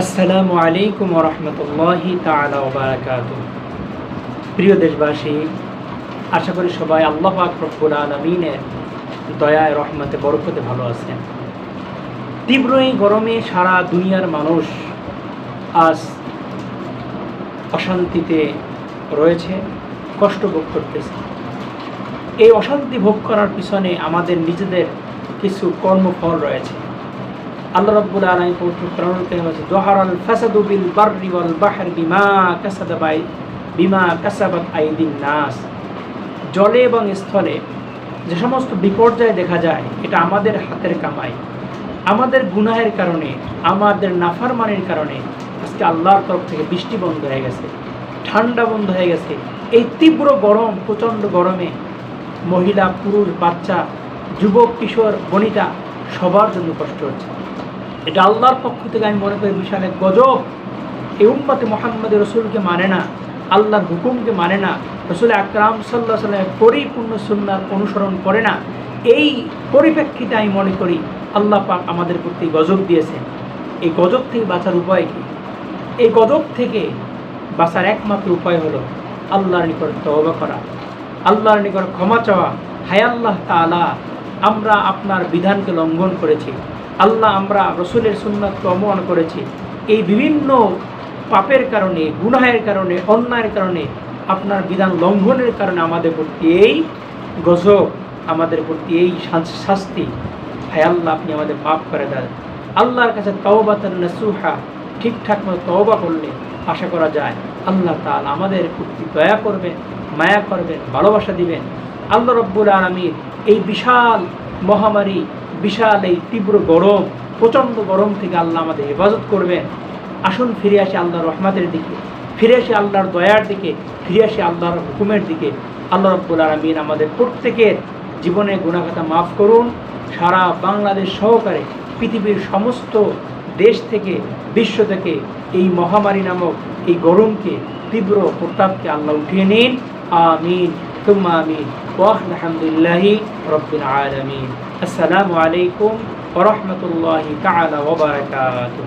আসসালামু আলাইকুম রহমতুল্লাহি তালা ওবরাকাত প্রিয় দেশবাসী, আশা করি সবাই আল্লাহ আকরবুল আলমিনের দয়ায়, রহমতে, বরকতে ভালো আছেন। তীব্র এই গরমে সারা দুনিয়ার মানুষ আজ অশান্তিতে রয়েছে, কষ্ট ভোগ করতেছে। এই অশান্তি ভোগ করার পিছনে আমাদের নিজেদের কিছু কর্মফল রয়েছে। আল্লাহ রাব্বুল আলামিন পবিত্র আছে জহারাল ফাসাদু বিল বাররি ওয়াল বিমা কাসাবা বাই, বিমা কাসাবাত আইদিন নাস। জলে এবং স্থলে যে সমস্ত বিপর্যয় দেখা যায়, এটা আমাদের হাতের কামাই। আমাদের গুনাহের কারণে, আমাদের নাফারমানির কারণে আজকে আল্লাহর তরফ থেকে বৃষ্টি বন্ধ হয়ে গেছে, ঠান্ডা বন্ধ হয়ে গেছে। এই তীব্র গরম, প্রচণ্ড গরমে মহিলা, পুরুষ, বাচ্চা, যুবক, কিশোর, বনিতা সবার জন্য কষ্ট হচ্ছে। এটা আল্লাহর পক্ষ থেকে আমি মনে করি বিশাল এক গজব। এই উম্মতে মোহাম্মদ রসুলকে মানে না, আল্লাহর হুকুমকে মানে না, রসুল আকরাম সাল্লাহ সাল্লামের পরিপূর্ণ সুন্নার অনুসরণ করে না। এই পরিপ্রেক্ষিতে আমি মনে করি আল্লাহ পাক আমাদের প্রতি গজব দিয়েছেন। এই গজব থেকে বাঁচার উপায় কী? এই গজব থেকে বাঁচার একমাত্র উপায় হলো আল্লাহর নিকট তওবা করা, আল্লাহর নিকট ক্ষমা চাওয়া। হায় আল্লাহ তালা আমরা আপনার বিধানকে লঙ্ঘন করেছি। আল্লাহ আমরা রসুলের সুন্নাতকে অবমান করেছি। এই বিভিন্ন পাপের কারণে, গুনাহের কারণে, অন্যায়ের কারণে আপনার বিধান লঙ্ঘনের কারণে আমাদের প্রতি এই গজব, আমাদের প্রতি এই শাস্তি। হায় আল্লাহ, আপনি আমাদের পাপ করে দেন। আল্লাহর কাছে তওবা সুহা ঠিকঠাক মতো তওবা করলে আশা করা যায় আল্লাহ তাল আমাদের প্রতি দয়া করবেন, মায়া করবেন, ভালোবাসা দিবেন। আল্লাহ রব্বুল আলমীর এই বিশাল মহামারী, বিশাল এই তীব্র গরম, প্রচণ্ড গরম থেকে আল্লাহ আমাদের হেফাজত করবেন। আসুন ফিরে আসি আল্লাহর রহমাতের দিকে, ফিরে আসি আল্লাহর দয়ার দিকে, ফিরে আসি আল্লাহর হুকুমের দিকে। আল্লাহ রব্বুল আলমিন আমাদের প্রত্যেকের জীবনে গুণাখাতা মাফ করুন। সারা বাংলাদেশ সহকারে পৃথিবীর সমস্ত দেশ থেকে, বিশ্ব থেকে এই মহামারী নামক এই গরমকে, তীব্র প্রতাপকে আল্লাহ উঠিয়ে নিন। আমিন। ثم آمين. وآخر الحمد لله رب العالمين. السلام عليكم ورحمة الله تعالى وبركاته.